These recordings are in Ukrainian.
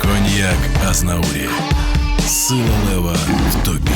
Коньяк Азнаурі. Сила лева в тобі.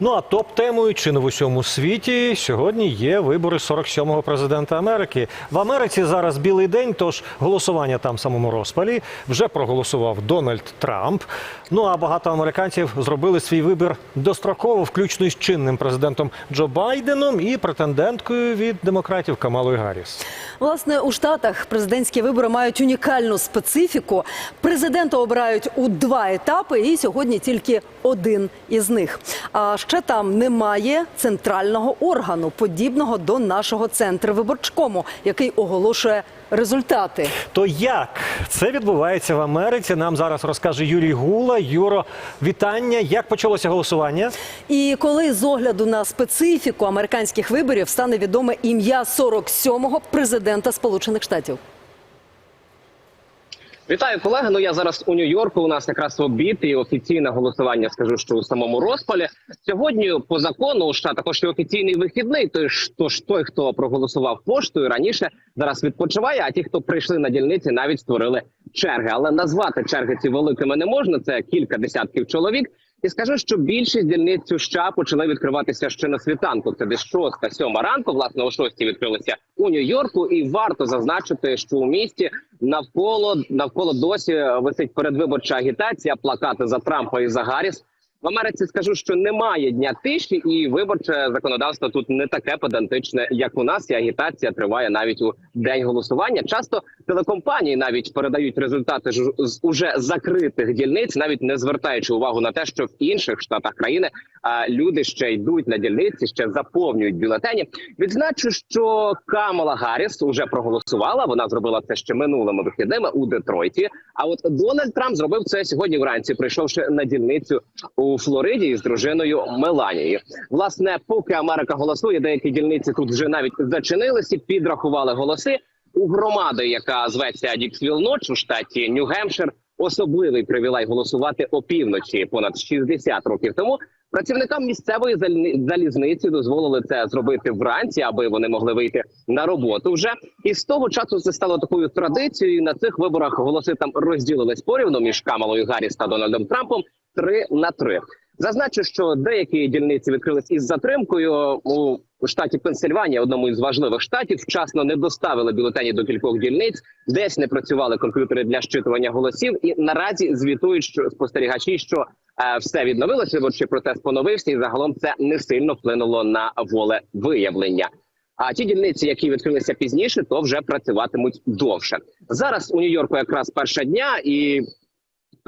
Ну а топ-темою чи не в усьому світі сьогодні є вибори 47-го президента Америки. В Америці зараз білий день, тож голосування там в самому розпалі. Вже проголосував Дональд Трамп. Ну а багато американців зробили свій вибір достроково, включно із чинним президентом Джо Байденом і претенденткою від демократів Камалою Гарріс. Власне, у Штатах президентські вибори мають унікальну специфіку. Президента обирають у два етапи, і сьогодні тільки один із них. А ще там немає центрального органу, подібного до нашого центру виборчкому, який оголошує результати. То як це відбувається в Америці? Нам зараз розкаже Юрій Гула. Юро, вітання. Як почалося голосування? І коли з огляду на специфіку американських виборів стане відоме ім'я 47-го президента Сполучених Штатів. Вітаю, колеги. Ну я зараз у Нью-Йорку. У нас якраз обід і офіційне голосування. Скажу, що у самому розпалі сьогодні по закону у США також і офіційний вихідний. Тож той, хто проголосував поштою раніше, зараз відпочиває. А ті, хто прийшли на дільниці, навіть створили черги. Але назвати черги ці великими не можна. Це кілька десятків чоловік. І скажу, що більшість дільниць США почали відкриватися ще на світанку. Це десь шоста, сьома ранку. Власне, о шостій відкрилися у Нью-Йорку. І варто зазначити, що у місті навколо навколо досі висить передвиборча агітація, плакати за Трампа і за Гарріс. В Америці скажу, що немає дня тиші, і виборче законодавство тут не таке педантичне, як у нас. І агітація триває навіть у день голосування. Часто телекомпанії навіть передають результати з уже закритих дільниць, навіть не звертаючи увагу на те, що в інших штатах країни а, люди ще йдуть на дільниці, ще заповнюють бюлетені. Відзначу, що Камала Гарріс уже проголосувала. Вона зробила це ще минулими вихідними у Детройті. А от Дональд Трамп зробив це сьогодні вранці, прийшовши на дільницю у Флориді із дружиною Меланією. Власне, поки Америка голосує, деякі дільниці тут вже навіть зачинилися, підрахували голоси у громади, яка зветься Діксвіл Ноч у штаті Нью-Гемпшир. Особливий привілей голосувати опівночі понад 60 років тому. Працівникам місцевої залі- залізниці дозволили це зробити вранці, аби вони могли вийти на роботу вже. І з того часу це стало такою традицією. На цих виборах голоси там розділились порівну між Камалою Гарріс та Дональдом Трампом три на три. Зазначу, що деякі дільниці відкрились із затримкою у штаті Пенсильванія, одному із важливих штатів, вчасно не доставили бюлетені до кількох дільниць, десь не працювали комп'ютери для щитування голосів. І наразі звітують, що спостерігачі, що е, все відновилося, виборчий процес поновився, і загалом це не сильно вплинуло на волевиявлення. А ті дільниці, які відкрилися пізніше, то вже працюватимуть довше. Зараз у Нью-Йорку якраз перша дня і.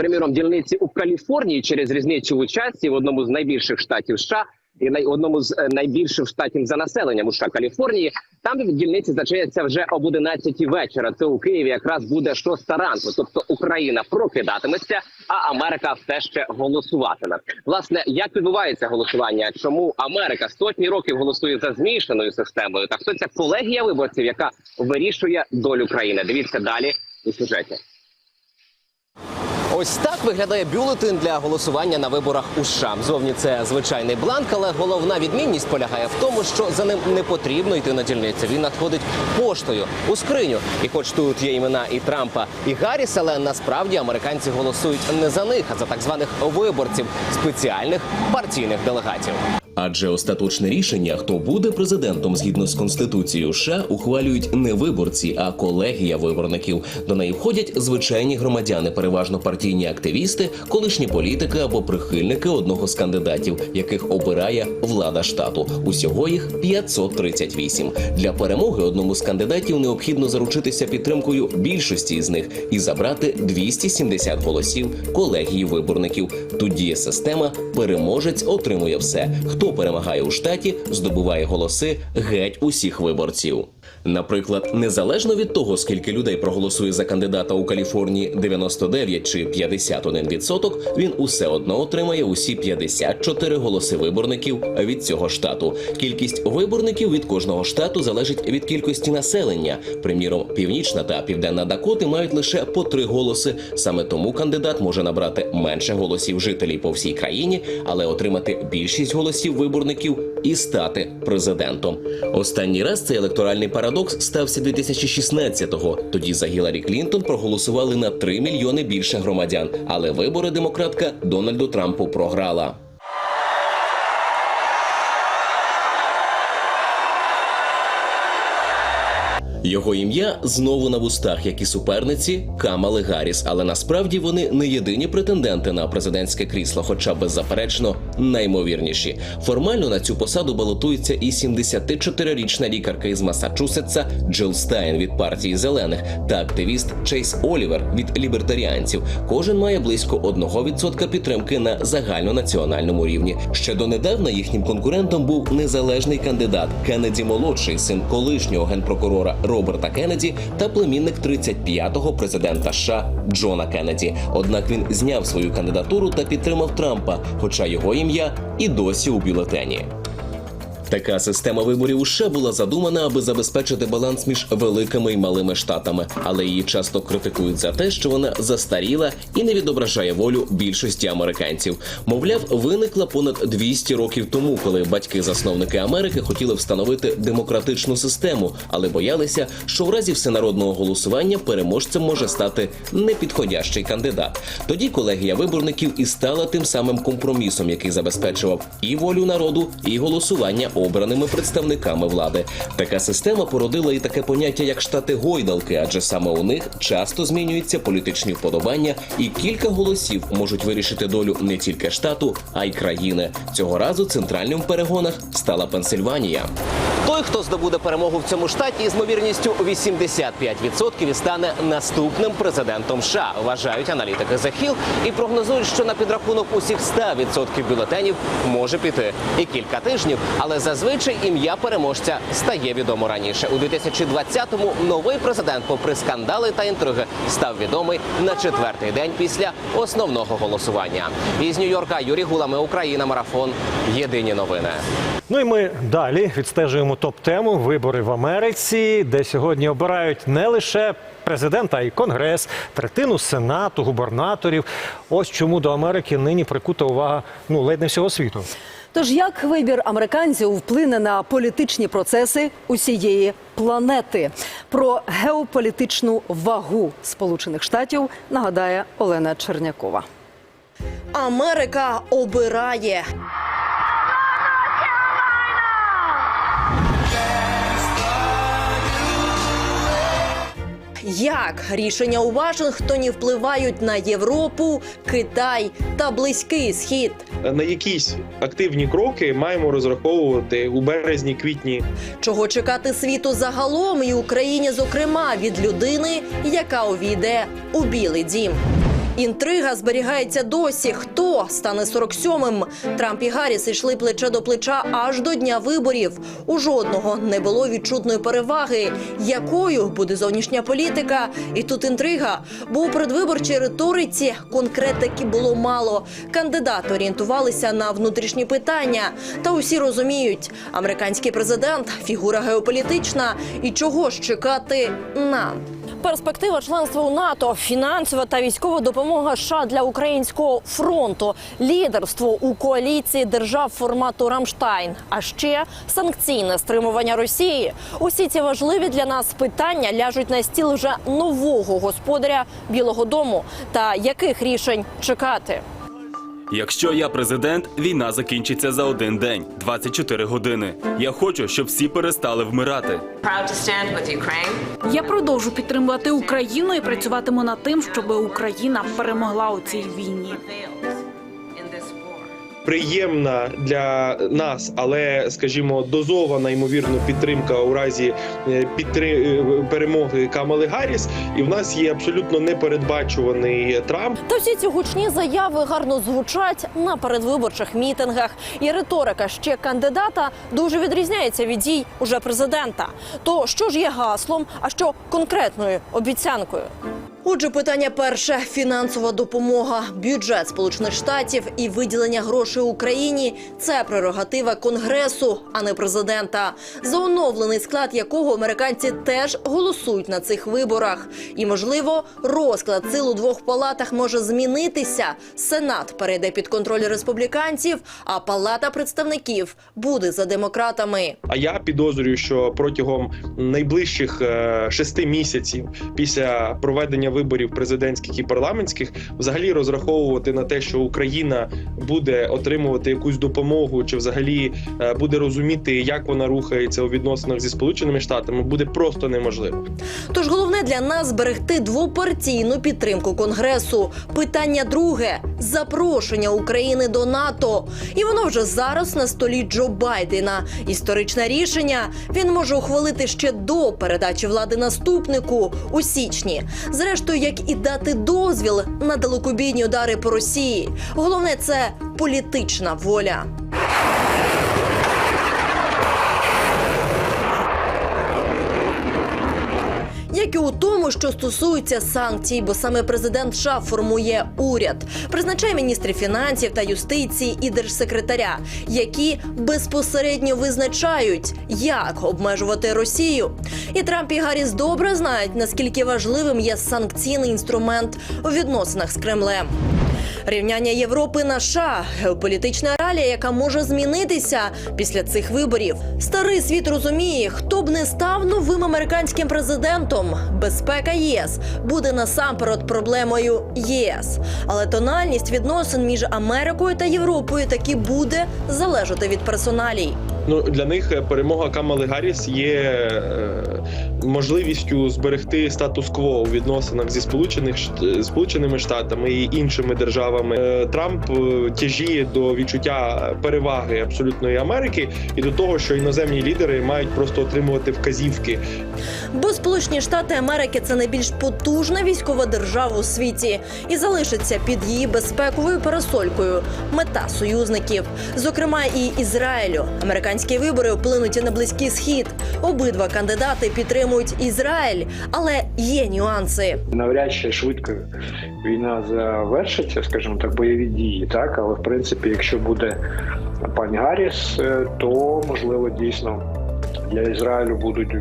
Приміром, дільниці у Каліфорнії через різницю у часі в одному з найбільших штатів США і най одному з е, найбільших штатів за населенням у США Каліфорнії. Там дільниці зачиняться вже об 11 вечора. Це у Києві якраз буде 6 ранку. Тобто Україна прокидатиметься, а Америка все ще голосуватиме. Власне, як відбувається голосування? Чому Америка сотні років голосує за змішаною системою? Та хто ця колегія виборців, яка вирішує долю країни? Дивіться далі у сюжеті. Ось так виглядає бюлетень для голосування на виборах у США. Зовні це звичайний бланк, але головна відмінність полягає в тому, що за ним не потрібно йти на дільницю. Він надходить поштою у скриню. І хоч тут є імена і Трампа, і Гарріс, але насправді американці голосують не за них, а за так званих виборців спеціальних партійних делегатів. Адже остаточне рішення, хто буде президентом згідно з конституцією США, ухвалюють не виборці, а колегія виборників. До неї входять звичайні громадяни, переважно партійні активісти, колишні політики або прихильники одного з кандидатів, яких обирає влада штату. Усього їх 538. Для перемоги одному з кандидатів необхідно заручитися підтримкою більшості із них і забрати 270 голосів колегії виборників. Тут діє система переможець отримує все. Хто перемагає у штаті, здобуває голоси геть усіх виборців. Наприклад, незалежно від того, скільки людей проголосує за кандидата у Каліфорнії 99 чи 51 відсоток, він усе одно отримає усі 54 голоси виборників від цього штату. Кількість виборників від кожного штату залежить від кількості населення. Приміром, північна та південна Дакоти мають лише по три голоси. Саме тому кандидат може набрати менше голосів жителів по всій країні, але отримати більшість голосів виборників і стати президентом. Останній раз цей електоральний парадокс стався 2016-го. Тоді за Гіларі Клінтон проголосували на 3 мільйони більше громадян, але вибори демократка Дональду Трампу програла. Його ім'я знову на вустах, як і суперниці Камали Гарріс. Але насправді вони не єдині претенденти на президентське крісло, хоча беззаперечно наймовірніші. Формально на цю посаду балотується і 74-річна лікарка із Масачусетса Джил Стайн від партії зелених та активіст Чейз Олівер від лібертаріанців. Кожен має близько 1% підтримки на загальнонаціональному рівні. Ще донедавна їхнім конкурентом був незалежний кандидат Кеннеді молодший, син колишнього генпрокурора Роберта Кеннеді та племінник 35-го президента США Джона Кеннеді. Однак він зняв свою кандидатуру та підтримав Трампа, хоча його ім'я і досі у бюлетені. Така система виборів США була задумана, аби забезпечити баланс між великими і малими штатами, але її часто критикують за те, що вона застаріла і не відображає волю більшості американців. Мовляв, виникла понад 200 років тому, коли батьки-засновники Америки хотіли встановити демократичну систему, але боялися, що в разі всенародного голосування переможцем може стати непідходящий кандидат. Тоді колегія виборників і стала тим самим компромісом, який забезпечував і волю народу, і голосування обраними представниками влади. Така система породила і таке поняття, як штати гойдалки, адже саме у них часто змінюються політичні вподобання, і кілька голосів можуть вирішити долю не тільки штату, а й країни. Цього разу центральним в перегонах стала Пенсильванія. Той, хто здобуде перемогу в цьому штаті, із ймовірністю 85% і стане наступним президентом США, вважають аналітики Hill і прогнозують, що на підрахунок усіх 100% бюлетенів може піти і кілька тижнів. Але зазвичай ім'я переможця стає відомо раніше. У 2020-му новий президент, попри скандали та інтриги, став відомий на четвертий день після основного голосування. Із Нью-Йорка Юрій Гулами, Україна, марафон. Єдині новини. Ну і ми далі відстежуємо топ-тему вибори в Америці, де сьогодні обирають не лише президента, а й конгрес, третину сенату, губернаторів. Ось чому до Америки нині прикута увага ну ледь не всього світу. Тож як вибір американців вплине на політичні процеси усієї планети? Про геополітичну вагу Сполучених Штатів нагадає Олена Чернякова. Америка обирає. Як рішення у Вашингтоні впливають на Європу, Китай та Близький Схід? на якісь активні кроки маємо розраховувати у березні-квітні. Чого чекати світу загалом і Україні, зокрема, від людини, яка увійде у Білий Дім? Інтрига зберігається досі. Хто стане 47-м? Трамп і Гарріс йшли плече до плеча аж до дня виборів. У жодного не було відчутної переваги. Якою буде зовнішня політика? І тут інтрига. Бо у передвиборчій риториці конкретики було мало. Кандидати орієнтувалися на внутрішні питання. Та усі розуміють, американський президент фігура геополітична. І чого ж чекати нам? Перспектива членства у НАТО, фінансова та військова допомога США для українського фронту, лідерство у коаліції держав формату Рамштайн, а ще санкційне стримування Росії. Усі ці важливі для нас питання ляжуть на стіл вже нового господаря Білого Дому. Та яких рішень чекати? Якщо я президент, війна закінчиться за один день 24 години. Я хочу, щоб всі перестали вмирати. Я продовжу підтримувати Україну і працюватиму над тим, щоб Україна перемогла у цій війні. Приємна для нас, але скажімо, дозована ймовірно підтримка у разі е, підтри... е, перемоги Камали Гарріс. І в нас є абсолютно непередбачуваний Трамп. Та всі ці гучні заяви гарно звучать на передвиборчих мітингах. І риторика ще кандидата дуже відрізняється від дій уже президента. То що ж є гаслом, а що конкретною обіцянкою? Отже, питання перше: фінансова допомога, бюджет Сполучених Штатів і виділення грошей Україні це прерогатива Конгресу, а не президента, за оновлений склад якого американці теж голосують на цих виборах. І можливо, розклад сил у двох палатах може змінитися. Сенат перейде під контроль республіканців, а палата представників буде за демократами. А я підозрюю, що протягом найближчих е, шести місяців після проведення виборів президентських і парламентських взагалі розраховувати на те, що Україна буде отримувати якусь допомогу, чи взагалі е, буде розуміти, як вона рухається у відносинах зі сполученими штатами, буде просто неможливо. Тож головне для нас зберегти двопартійну підтримку конгресу. Питання друге запрошення України до НАТО. І воно вже зараз на столі Джо Байдена. Історичне рішення він може ухвалити ще до передачі влади наступнику у січні. Зрештою, як і дати дозвіл на далекобійні удари по Росії. Головне це політична воля. Як і у тому, що стосується санкцій, бо саме президент США формує уряд, призначає міністрів фінансів та юстиції і держсекретаря, які безпосередньо визначають, як обмежувати Росію. І Трамп і Гарріс добре знають, наскільки важливим є санкційний інструмент у відносинах з Кремлем. Рівняння Європи на США – геополітична ралія, яка може змінитися після цих виборів. Старий світ розуміє, хто б не став новим американським президентом. Безпека ЄС буде насамперед проблемою ЄС. Але тональність відносин між Америкою та Європою таки буде залежати від персоналій. Ну для них е, перемога Камали Гарріс є е, можливістю зберегти статус-кво у відносинах зі сполучених Шт- сполученими штатами і іншими державами. Е, Трамп е, тяжіє до відчуття переваги абсолютної Америки і до того, що іноземні лідери мають просто отримувати вказівки Бо Сполучені Штати Америки це найбільш потужна військова держава у світі і залишиться під її безпековою парасолькою мета союзників, зокрема і Ізраїлю. Американські вибори вплинуть на близький схід. Обидва кандидати підтримують Ізраїль, але є нюанси. навряд чи швидко війна завершиться, скажімо так, бойові дії, так але в принципі, якщо буде пані Гарріс, е, то можливо дійсно для Ізраїлю будуть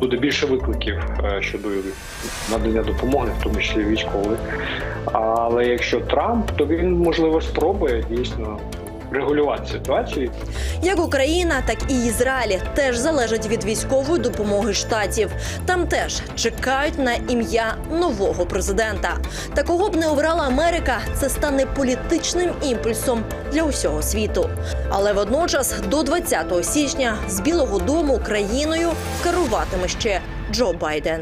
буде більше викликів е, щодо надання допомоги, в тому числі військової. Але якщо Трамп, то він можливо спробує дійсно регулювати ситуацію Як Україна, так і Ізраїль теж залежать від військової допомоги штатів. Там теж чекають на ім'я нового президента. Такого б не обрала Америка. Це стане політичним імпульсом для усього світу. Але водночас, до 20 січня, з Білого Дому країною керуватиме ще Джо Байден.